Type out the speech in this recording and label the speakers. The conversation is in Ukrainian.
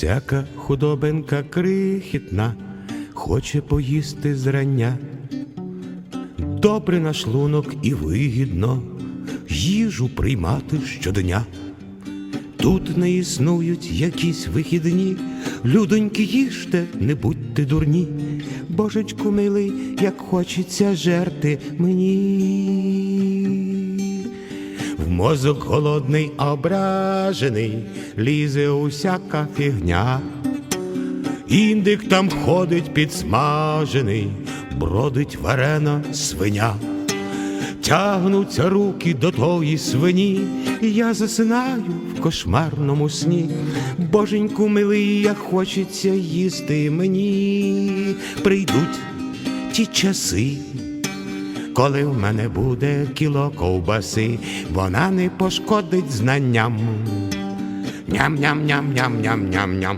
Speaker 1: Всяка худобинка крихітна хоче поїсти зрання. Добре на шлунок і вигідно їжу приймати щодня. Тут не існують якісь вихідні, людоньки їжте, не будьте дурні. Божечку милий, як хочеться жерти мені. Мозок голодний ображений, лізе усяка фігня. Індик там ходить підсмажений, бродить варена свиня. Тягнуться руки до тої свині, я засинаю в кошмарному сні. Боженьку милий, як хочеться їсти мені. Прийдуть ті часи, коли в мене буде кіло ковбаси, вона не пошкодить знанням. Ням-ням-ням-ням-ням-ням-ням.